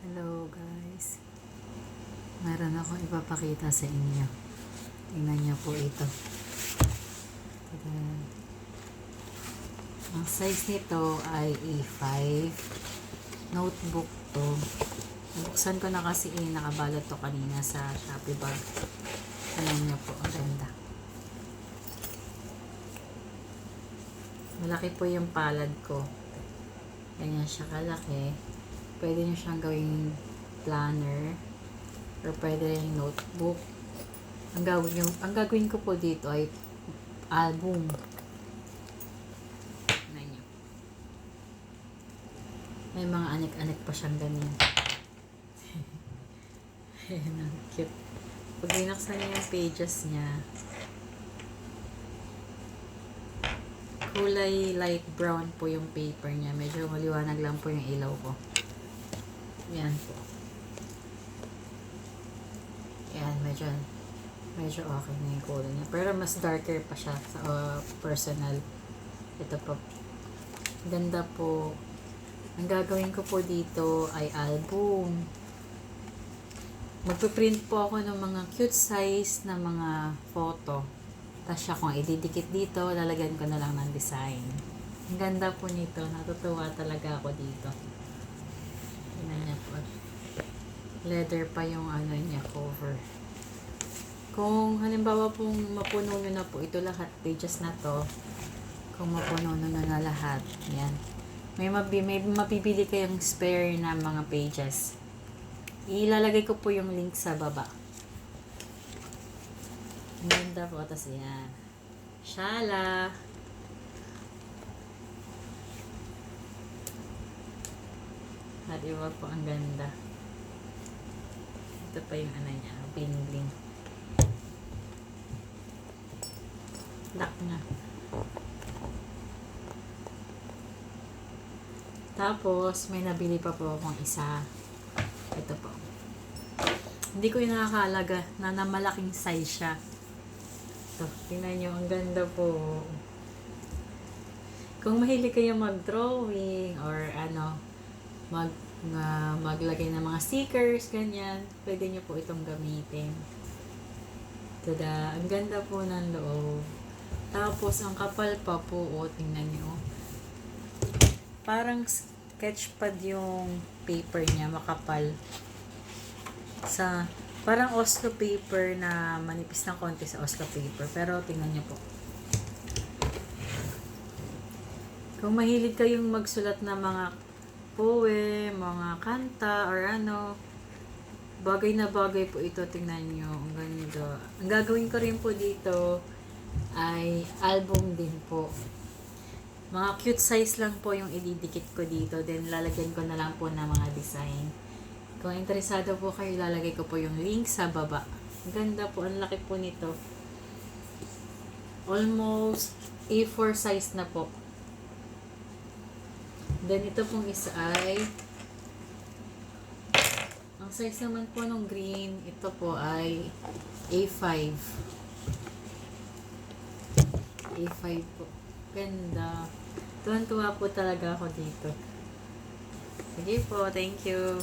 Hello guys. Meron akong ipapakita sa inyo. Tingnan niyo po ito. Tada. Ang size nito ay A5. Notebook to. Nabuksan ko na kasi eh, nakabalot to kanina sa Shopee bag. Alam niyo po, ang ganda. Malaki po yung palad ko. Ganyan siya kalaki. Pwede nyo siyang gawing planner or pwede rin notebook. Ang gagawin, yung, ang gagawin ko po dito ay album. Tingnan nyo. May mga anik-anik pa siyang ganyan. Ayan, ang cute. Pag binaksan niyo yung pages niya, kulay light brown po yung paper niya. Medyo maliwanag lang po yung ilaw ko. Yan po. Yan, medyo medyo okay na yung kulay niya. Pero mas darker pa siya sa uh, personal. Ito po. Ganda po. Ang gagawin ko po dito ay album. Magpiprint po ako ng mga cute size na mga photo. Tapos siya kung ididikit dito, lalagyan ko na lang ng design. Ang ganda po nito. Natutuwa talaga ako dito. Tingnan niya po. Leather pa yung ano niya, cover. Kung halimbawa pong mapuno nyo na po ito lahat, pages na to, kung mapuno nyo na, na lahat, yan. May, mabi, may mapibili kayong spare na mga pages. Ilalagay ko po yung link sa baba. Ang ganda po. Tapos yan. Shala. At iba po ang ganda. Ito pa yung ano niya. Bling bling. Lock na. Tapos, may nabili pa po akong isa. Ito po. Hindi ko yung nakakalaga na na malaking size siya. Ito, tingnan nyo, ang ganda po. Kung mahilig kayo mag-drawing or ano, mag nga maglagay ng mga stickers, ganyan, pwede nyo po itong gamitin. Tada, ang ganda po ng loob. Tapos, ang kapal pa po, o, tingnan nyo. Parang sketchpad yung paper niya, makapal. Sa, parang Oslo paper na manipis ng konti sa Oslo paper. Pero, tingnan nyo po. Kung mahilig kayong magsulat ng mga poem, mga kanta, or ano, bagay na bagay po ito, tingnan nyo. Ang ganda. Ang gagawin ko rin po dito ay album din po. Mga cute size lang po yung ididikit ko dito. Then, lalagyan ko na lang po ng mga design. Kung interesado po kayo, lalagay ko po yung link sa baba. Ang ganda po. Ang laki po nito. Almost A4 size na po. Then, ito pong isa ay ang size naman po ng green, ito po ay A5. A5 po. Ganda. Tuwan-tuwa po talaga ako dito. Sige po, thank you.